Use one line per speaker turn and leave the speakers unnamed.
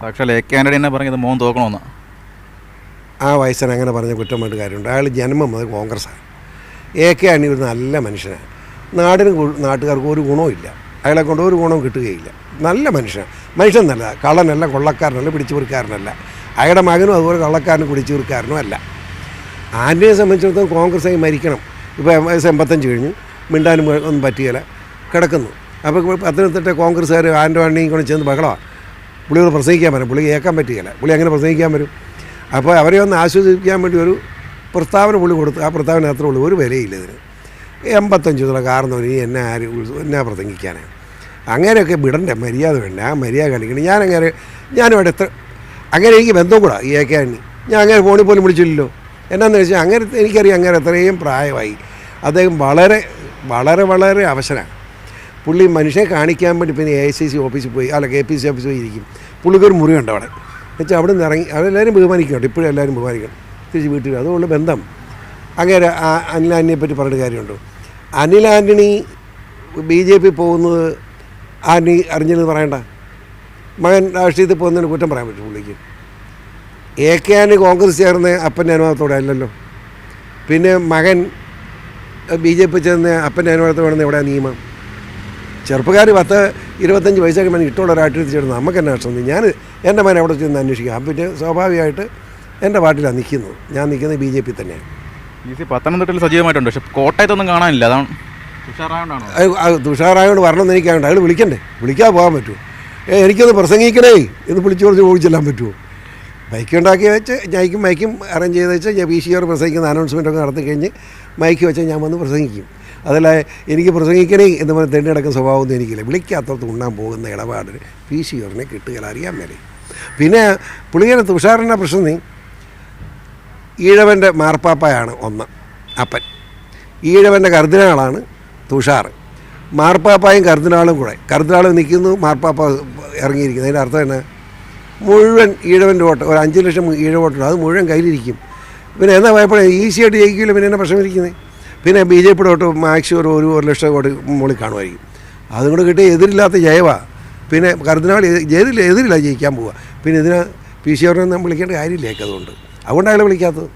സാക്ഷാൽ A K Antony പറഞ്ഞത് മോൻ തോക്കണമെന്ന്
ആ വയസ്സൻ അങ്ങനെ പറഞ്ഞ കുറ്റമായിട്ട് കാര്യമുണ്ട്. അയാൾ ജന്മം മുതൽ കോൺഗ്രസ്സാണ് എ കെ ആണി ഒരു നല്ല മനുഷ്യനാണ് നാടിന് നാട്ടുകാർക്ക് ഒരു ഗുണവുമില്ല. അയാളെ കൊണ്ട് ഒരു ഗുണവും കിട്ടുകയില്ല. നല്ല മനുഷ്യനാണ് മനുഷ്യൻ നല്ല കള്ളനല്ല കൊള്ളക്കാരനല്ല പിടിച്ചുപിറുക്കാരനല്ല. അയാളുടെ മകനും അതുപോലെ കള്ളക്കാരനും പിടിച്ചുപിറുക്കാരനും അല്ല. ആന്റണിയെ സംബന്ധിച്ചിടത്തോളം കോൺഗ്രസ്സായി മരിക്കണം. ഇപ്പോൾ വയസ്സ് എൺപത്തഞ്ച് കഴിഞ്ഞു. മിണ്ടാനും ഒന്നും പറ്റുകയില്ല കിടക്കുന്നു. അപ്പോൾ പത്തനംതിട്ട കോൺഗ്രസ്സുകാർ ആന്റണിയും കൊണ്ട് ചെന്ന് ബഹളമാണ് പുള്ളിയോട് പ്രസംഗിക്കാൻ പറ്റും പുള്ളി കേൾക്കാൻ പറ്റുകയില്ല പുള്ളി അങ്ങനെ പ്രസംഗിക്കാൻ വരും. അപ്പോൾ അവരെ ഒന്ന് ആശ്വസിപ്പിക്കാൻ വേണ്ടി ഒരു പ്രസ്താവന പുള്ളി കൊടുത്തു ആ പ്രസ്താവന അത്ര ഉള്ളൂ. ഒരു വിലയില്ല ഇതിന്. എൺപത്തഞ്ച് ദിവസം കാർന്നവന് ഇനി എന്നെ ആര് എന്നാ പ്രസംഗിക്കാനാണ് അങ്ങനെയൊക്കെ വിടണ്ട മര്യാദ വേണ്ട. ആ മര്യാദ കാണിക്കണം. ഞാനങ്ങനെ ഞാനിവിടെ എത്ര അങ്ങനെ എനിക്ക് ബന്ധം കൂടാ ഈ ഏക്കാണി ഞാൻ അങ്ങനെ ഫോണിൽ പോലും വിളിച്ചില്ലല്ലോ. എന്നാന്ന് വെച്ചാൽ അങ്ങനെ എനിക്കറിയാം അങ്ങനെ എത്രയും പ്രായമായി. അദ്ദേഹം വളരെ വളരെ വളരെ അവശനാണ്. പുള്ളി മനുഷ്യനെ കാണിക്കാൻ വേണ്ടി പിന്നെ എ ഐ സി സി ഓഫീസിൽ പോയി അല്ല കെ പി സി ഓഫീസിൽ പോയി ഇരിക്കും. പുള്ളിക്ക് ഒരു മുറിയുണ്ട് അവിടെ. എന്നുവെച്ചാൽ അവിടെ നിന്ന് ഇറങ്ങി അവരെല്ലാവരും ബഹുമാനിക്കുന്നുണ്ട് ഇപ്പോഴും എല്ലാവരും ബഹുമാനിക്കണം. തിരിച്ച് വീട്ടിൽ അതുകൊണ്ട് ബന്ധം. അങ്ങനെ അനിൽ ആന്റണിയെ പറ്റി പറഞ്ഞിട്ട് കാര്യമുണ്ടോ? Anil Antony B J P പോകുന്നത് ആന്റണി അറിഞ്ഞെന്ന് പറയണ്ട. മകൻ രാഷ്ട്രീയത്തിൽ പോകുന്നതിന് കുറ്റം പറയാൻ പറ്റും പുള്ളിക്ക്. എ കെ ആന്റണി കോൺഗ്രസ് ചേർന്ന് അപ്പന്റെ അനുവാദത്തോടെ അല്ലല്ലോ. പിന്നെ മകൻ ബി ജെ പി ചേർന്ന അപ്പന്റെ അനുവാദത്തോടെ എവിടെയാണ് നിയമം? ചെറുപ്പക്കാർ പത്ത് ഇരുപത്തഞ്ച് വയസ്സൊക്കെ വേണമെങ്കിൽ ഇഷ്ടമുള്ള രാഷ്ട്രീയത്തിൽ ചേർന്ന് നമുക്ക് എന്നെ ഇഷ്ടം ഞാൻ എന്റെ മകൻ അവിടെ ചെന്ന് അന്വേഷിക്കാം. പിന്നെ സ്വാഭാവികമായിട്ട് എന്റെ പാർട്ടിയിലാണ് നിൽക്കുന്നത്. ഞാൻ നിൽക്കുന്നത് ബി ജെ പി തന്നെയാണ്.
ഈ സി പത്തനംതിട്ടയിൽ സജീവമായിട്ടുണ്ട്. പക്ഷെ കോട്ടയത്തൊന്നും കാണാനില്ല. അതാണ് തുഷാറായോണ്ടാണ്?
തുഷാറായോട് വരണമെന്ന് എനിക്കാണ് അയാൾ വിളിക്കണ്ടേ? വിളിക്കാതെ പോകാൻ പറ്റുമോ? ഏ എനിക്കൊന്ന് പ്രസംഗിക്കണേ. എന്ന് വിളിച്ചു കുറച്ച് ഓടിച്ചെല്ലാൻ പറ്റുമോ? മൈക്ക് ഉണ്ടാക്കി വെച്ച് മൈക്കും മൈക്കും അറേഞ്ച് ചെയ്ത് വെച്ച് ഞാൻ ബി സി ആർ പ്രസംഗിക്കുന്ന അനൗൺസ്മെന്റ് ഒക്കെ നടത്തി കഴിഞ്ഞ് മൈക്ക് വെച്ച് ഞാൻ വന്ന് പ്രസംഗിക്കും. അതല്ല എനിക്ക് പ്രസംഗിക്കണേ എന്ന് പറഞ്ഞ് നടക്കുന്ന സ്വഭാവമൊന്നും എനിക്കില്ല. വിളിക്കാത്തടത്ത് ഉണ്ണാൻ പോകുന്ന ഇടപാടിന് പി സി ഓറിനെ കിട്ടുകയില്ല അറിയാൻ മേലെ. പിന്നെ പുള്ളിയുടെ തുഷാറിന്റെ പ്രശ്നം ഈഴവന്റെ മാർപ്പാപ്പയാണ് ഒന്ന് അപ്പൻ. ഈഴവന്റെ കർദിനാളാണ് തുഷാർ. മാർപ്പാപ്പായും കർദിനാളും കൂടെ. കർദിനാളും നിൽക്കുന്നു മാർപ്പാപ്പ ഇറങ്ങിയിരിക്കുന്നു. അതിന്റെ അർത്ഥം എന്നാ? മുഴുവൻ ഈഴവന്റെ വോട്ട് ഒരു അഞ്ച് ലക്ഷം ഈഴ വോട്ടുണ്ട്. അത് മുഴുവൻ കയ്യിലിരിക്കും. പിന്നെ എന്നാ ഭയപ്പെടുക ഈസിയായിട്ട് ജയിക്കില്ല പിന്നെ എന്നെ പ്രശ്നം ഇരിക്കുന്നത് പിന്നെ ബി ജെ പിയുടെ വോട്ട് മാക്സിമം ഒരു ഒരു ലക്ഷം വോട്ട് മുകളിൽ കാണുമായിരിക്കും. അതും കൂടെ കിട്ടിയ എതിരില്ലാത്ത ജയവാ. പിന്നെ കർദിനാൾ എതിരില്ല എതിരില്ല ജയിക്കാൻ പോവുക പിന്നെ ഇതിന് പി സി ആറിനെ വിളിക്കേണ്ട കാര്യമില്ലേക്ക് അതുകൊണ്ട്. അതുകൊണ്ട് അയാളെ വിളിക്കാത്തത്?